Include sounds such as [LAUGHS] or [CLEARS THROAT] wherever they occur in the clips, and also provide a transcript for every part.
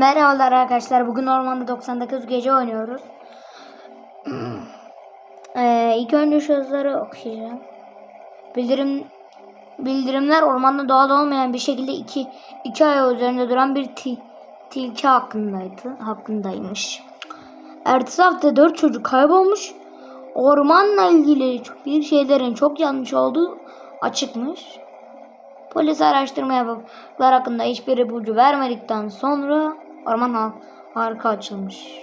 Merhabalar arkadaşlar. Bugün ormanda 99 gece oynuyoruz. [CLEARS THROAT] Ee, ilk önce yazıları okuyacağım. Bildirim bildirimler ormanda doğal olmayan bir şekilde iki, iki ayağı üzerinde duran bir ti, tilki hakkındaydı. Hakkındaymış. Ertesi hafta dört çocuk kaybolmuş. Ormanla ilgili bir şeylerin çok yanlış olduğu açıkmış. Polis araştırma yapıplar hakkında hiçbir ipucu vermedikten sonra orman har- harika açılmış.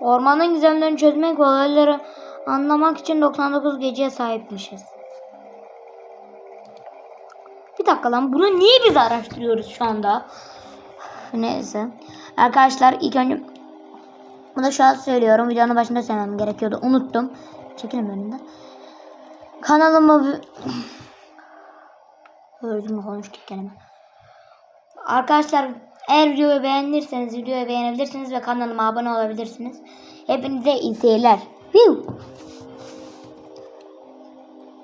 Ormanın gizemlerini çözmek ve olayları anlamak için 99 geceye sahipmişiz. Bir dakika lan bunu niye biz araştırıyoruz şu anda? [SIGHS] Neyse. Arkadaşlar ilk önce bunu şu an söylüyorum. Videonun başında söylemem gerekiyordu. Unuttum. Çekilin önünden. Kanalıma [SIGHS] Özüm konuştuk kelime. Arkadaşlar eğer videoyu beğenirseniz videoyu beğenebilirsiniz ve kanalıma abone olabilirsiniz. Hepinize iyi seyirler.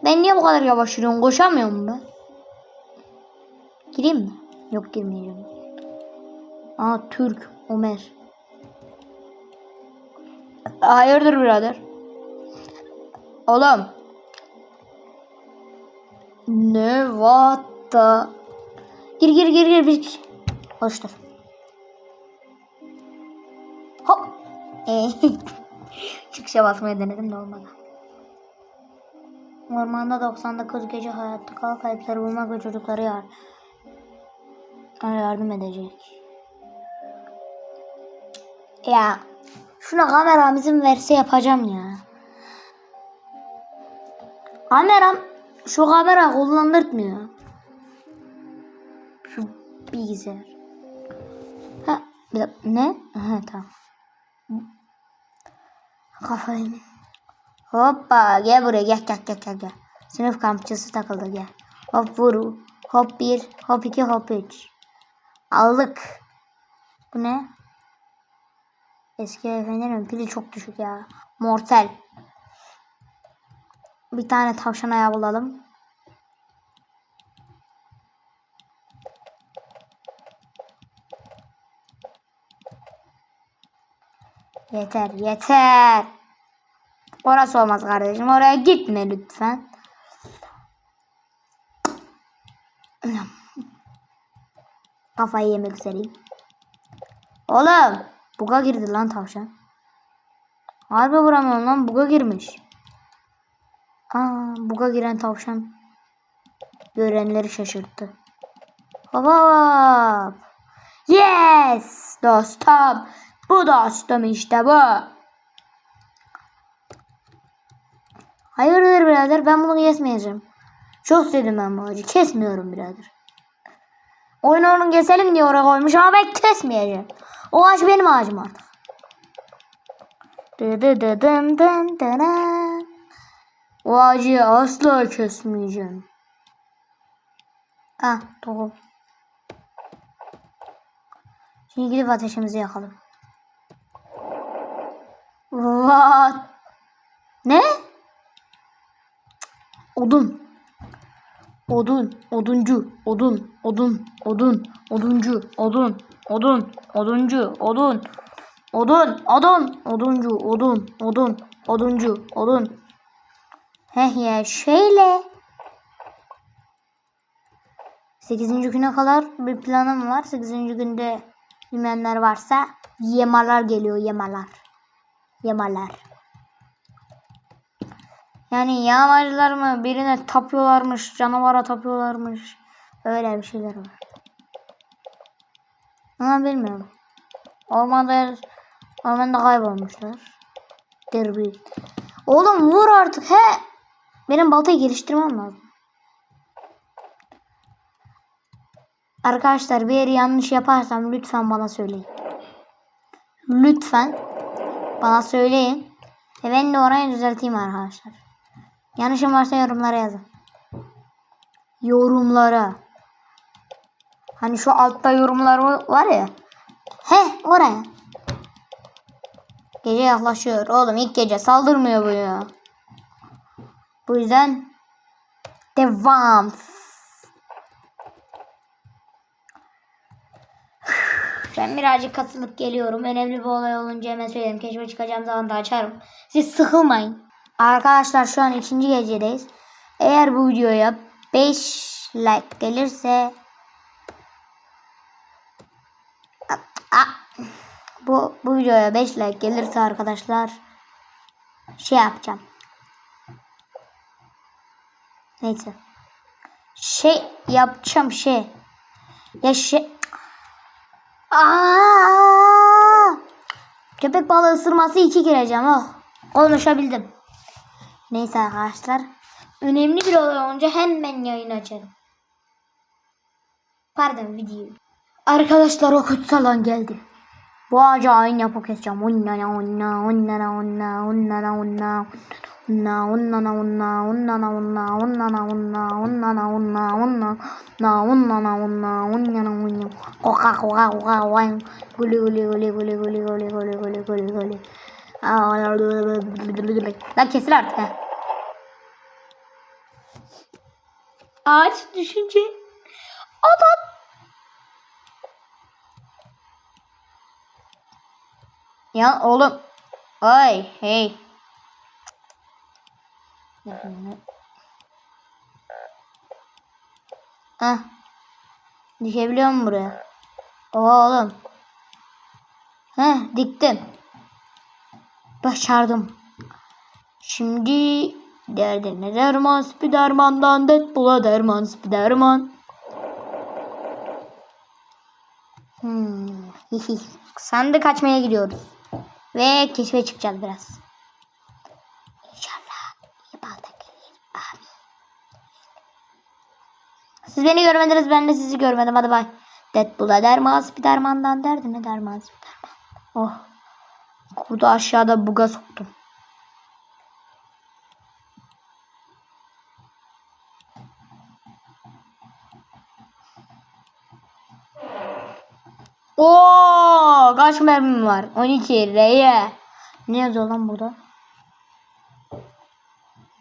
Ben niye bu kadar yavaş yürüyorum? Koşamıyor mu ben? Gireyim mi? Yok girmeyeceğim. Aa Türk Ömer. Hayırdır birader? Oğlum ne what the? Gir gir gir gir bir kişi. Koştur. Hop. Ee, [LAUGHS] Çıkışa basmayı denedim de olmadı. Ormanda 99 gece hayatta kalan kayıpları bulmak ve çocukları yar yardım edecek. Ya şuna kameram izin verse yapacağım ya. Kameram şu kamera kullandırtmıyor. Şu bilgisayar. Bir dakika, ne? Ha, tamam. Kafayı. Hoppa gel buraya gel gel gel gel. gel. Sınıf kampçısı takıldı gel. Hop vuru. Hop bir, hop iki, hop üç. Aldık. Bu ne? Eski efendim pili çok düşük ya. Mortel. Bir tane tavşan ayağı bulalım. Yeter yeter. Orası olmaz kardeşim. Oraya gitme lütfen. Kafayı yemek üzereyim. Oğlum. Buga girdi lan tavşan. Harbi vuramıyorum lan. Buga girmiş. Aa, buga giren tavşan. Görenleri şaşırttı. Hop hop. Yes dostum. Bu dostum işte bu. Hayırdır birader ben bunu kesmeyeceğim. Çok sevdim ben bu ağacı. Kesmiyorum birader. Oyun onun keselim diye oraya koymuş ama ben kesmeyeceğim. O ağaç benim ağacım artık. Dı dı dı dın. O ağacı asla kesmeyeceğim. Ah doğru. Şimdi gidip ateşimizi yakalım. What? Ne? Odun. Odun, oduncu, odun, odun, odun, oduncu, odun, odun, oduncu, odun, odun, odun, oduncu, odun, odun, oduncu, odun. Heh ya şöyle. 8. güne kadar bir planım var. 8. günde bilmeyenler varsa yemalar geliyor yemalar. Yemalar. Yani yağmacılar mı birine tapıyorlarmış, canavara tapıyorlarmış. Öyle bir şeyler var. Ama bilmiyorum. Ormanda ormanda kaybolmuşlar. Derbi. Oğlum vur artık he. Benim baltayı geliştirmem lazım. Arkadaşlar bir yeri yanlış yaparsam lütfen bana söyleyin. Lütfen bana söyleyin. Ve ben de orayı düzelteyim arkadaşlar. Yanlışım varsa yorumlara yazın. Yorumlara. Hani şu altta yorumlar var ya. He oraya. Gece yaklaşıyor. Oğlum ilk gece saldırmıyor bu ya. Bu yüzden devam. Ben birazcık kasılıp geliyorum. Önemli bir olay olunca hemen söylerim. Keşfe çıkacağım zaman da açarım. Siz sıkılmayın. Arkadaşlar şu an ikinci gecedeyiz. Eğer bu videoya 5 like gelirse bu, bu videoya 5 like gelirse arkadaşlar şey yapacağım. Neyse. Şey yapacağım şey. Ya şey Aa! Köpek balığı ısırması iki gireceğim. Oh. Konuşabildim. Neyse arkadaşlar. Önemli bir olay olunca hemen yayın açarım. Pardon video. Arkadaşlar o kutsalan geldi. Bu ağaca aynı yapı keseceğim. Onnana onna onnana onna onnana onna onna onnana onna onnana onna onnana onna onnana onna onna onna onnana onna onnana koka koka koka koka guli guli guli guli guli guli guli guli guli guli Lan kesil artık ha. Ağaç düşünce adam Ya oğlum. Ay hey. Ah. Dikebiliyor musun buraya? Oğlum. Heh diktim. Başardım. Şimdi derdine derman spidermandan Deadpool'a derman spiderman. Hmm. Sandık açmaya gidiyoruz. Ve keşfe çıkacağız biraz. İnşallah. Siz beni görmediniz ben de sizi görmedim. Hadi bay. Deadpool'a derman Spiderman'dan derdi ne derman Spiderman. Oh. Kurdu aşağıda buga soktum. Oo, kaç mermim var? 12 R'ye. Ne yazıyor lan burada?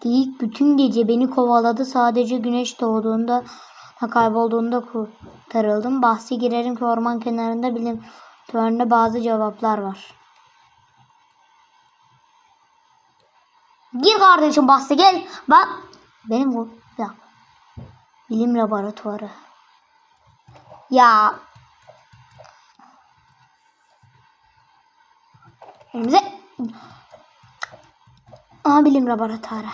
Geyik bütün gece beni kovaladı. Sadece güneş doğduğunda kaybolduğunda kurtarıldım. Bahsi girerim ki orman kenarında bilim törende bazı cevaplar var. Gir kardeşim bahsi gel. Bak benim bu ya. Bilim laboratuvarı. Ya Elimize. Aha bilim laboratuvarı.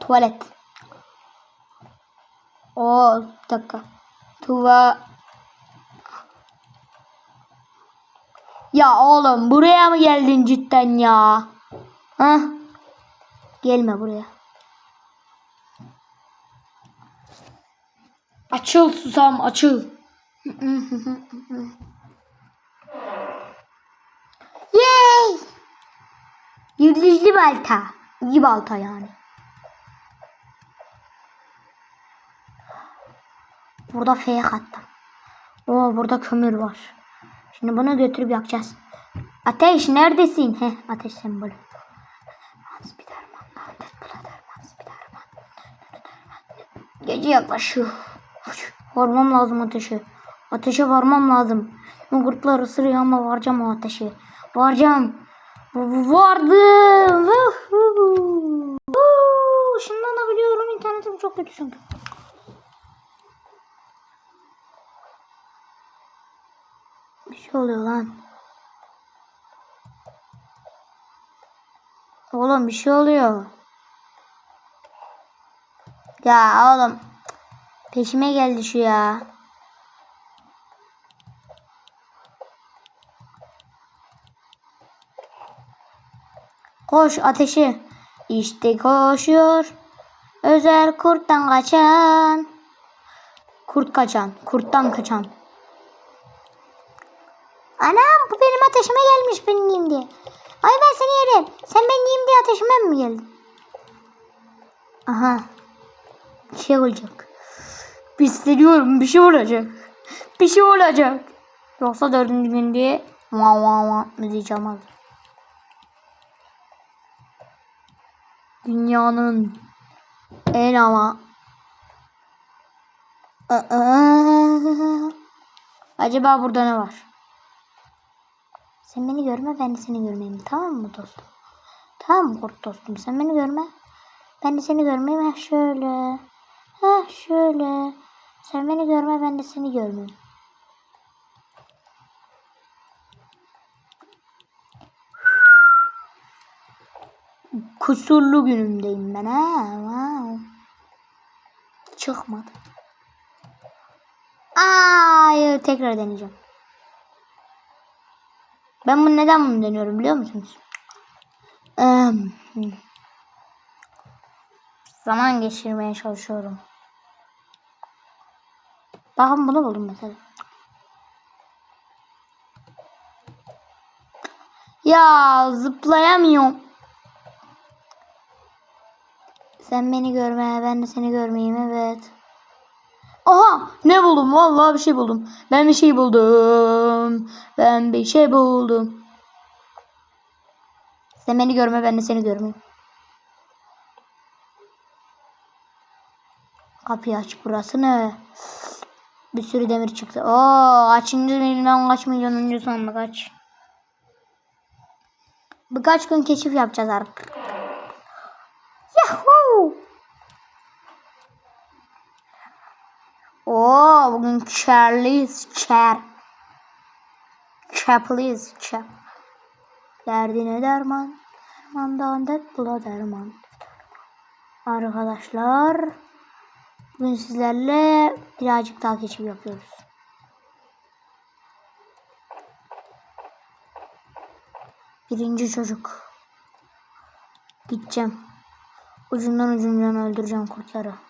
Tuvalet. Oo bir dakika. Tuva. Ya oğlum buraya mı geldin cidden ya? Ha? Gelme buraya. Açıl susam açıl. [LAUGHS] Yay! Yıldızlı balta. İyi balta yani. Burada fake attım. Oo burada kömür var. Şimdi bunu götürüp yakacağız. Ateş neredesin? Heh ateş sembolü. Gece yaklaşıyor. Varmam lazım ateşe. Ateşe varmam lazım. O kurtlar ısırıyor ama varacağım o ateşe. Varacağım. Vardım. Işınlanabiliyorum. İnternetim çok kötü çünkü. Şey oluyor lan. Oğlum bir şey oluyor. Ya oğlum. Peşime geldi şu ya. Koş ateşi. İşte koşuyor. Özel kurttan kaçan. Kurt kaçan. Kurttan kaçan. Anam bu benim ateşime gelmiş benim yiyeyim diye. Ay ben seni yerim. Sen ben yiyeyim diye ateşime mi geldin? Aha. Bir şey olacak. Hissediyorum bir şey olacak. Bir şey olacak. Yoksa dördüncü gün diye vav vav mı diyeceğim abi. Dünyanın en ama Acaba burada ne var? Sen beni görme ben de seni görmeyeyim. Tamam mı dostum? Tamam mı kurt dostum? Sen beni görme. Ben de seni görmeyeyim. Ha şöyle. Ha şöyle. Sen beni görme ben de seni görmeyeyim. Kusurlu günümdeyim ben ha. Wow. Çıkmadı. Hayır tekrar deneyeceğim. Ben bunu neden bunu deniyorum biliyor musunuz? Eee, zaman geçirmeye çalışıyorum. Bakın bunu buldum mesela. Ya zıplayamıyorum. Sen beni görme, ben de seni görmeyeyim evet. Aha ne buldum vallahi bir şey buldum. Ben bir şey buldum. Ben bir şey buldum. Sen beni görme ben de seni görmeyeyim. Kapıyı aç burası ne? Bir sürü demir çıktı. Oo kaçıncı milyon kaç milyonuncu sonunda kaç. Birkaç gün keşif yapacağız artık. Yahoo! Oo bugün Charlie's Char. Chapliz Chap. Derdine derman. Dermandan dert bula derman. Arkadaşlar. Bugün sizlerle birazcık daha keşif yapıyoruz. Birinci çocuk. Gideceğim. Ucundan ucundan öldüreceğim kurtları.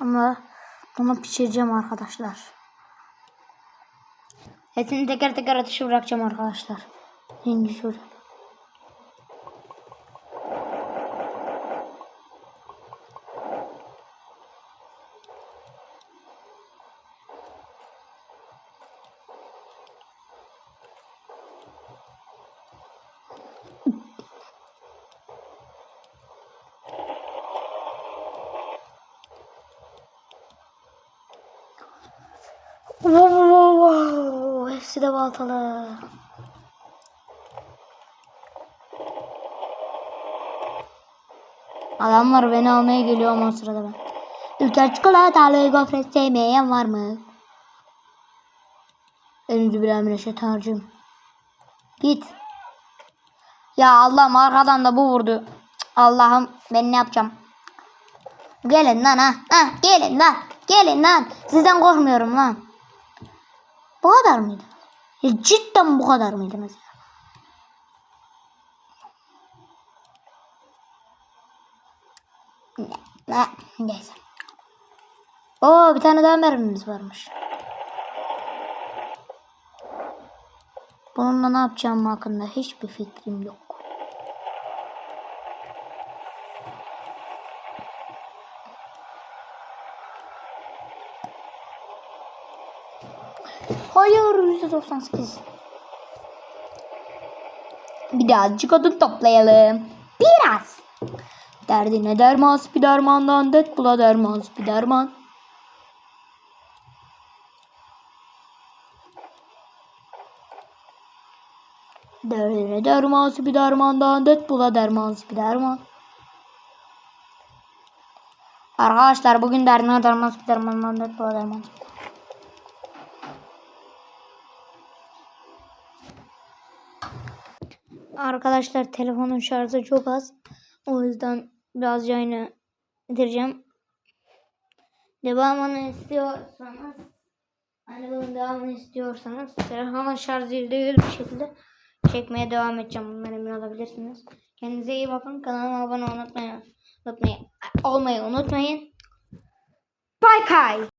Ve bunu pişireceğim arkadaşlar. Hepsini teker teker ateşe bırakacağım arkadaşlar. Birinci çocuk. Wow. Hepsi de baltalı. Adamlar beni almaya geliyor ama o sırada ben. Ülker çikolatalı gofret sevmeyen var mı? Önümüzü bir emre şeytanırcığım. Git. Ya Allah'ım arkadan da bu vurdu. Allah'ım ben ne yapacağım? Gelin lan ha. ha. Gelin lan. Gelin lan. Sizden korkmuyorum lan. Bu kadar mıydı? Ya cidden bu kadar mıydınız ya? Ne? Neyse. Oo bir tane daha mermimiz varmış. Bununla ne yapacağım hakkında hiçbir fikrim yok. Hayır %98. Birazcık odun toplayalım. Biraz. Derdine derman spidermandan Deadpool'a derman spiderman. Derdine derman spidermandan Deadpool'a derman spiderman. Arkadaşlar bugün derdine derman spidermandan Deadpool'a derman Arkadaşlar telefonun şarjı çok az. O yüzden biraz yayını bitireceğim. Devamını istiyorsanız hani bunun devamını istiyorsanız telefonun şarjı %100 bir şekilde çekmeye devam edeceğim. Bundan emin olabilirsiniz. Kendinize iyi bakın. Kanalıma abone unutmayın. unutmayın olmayı unutmayın. Bye bye.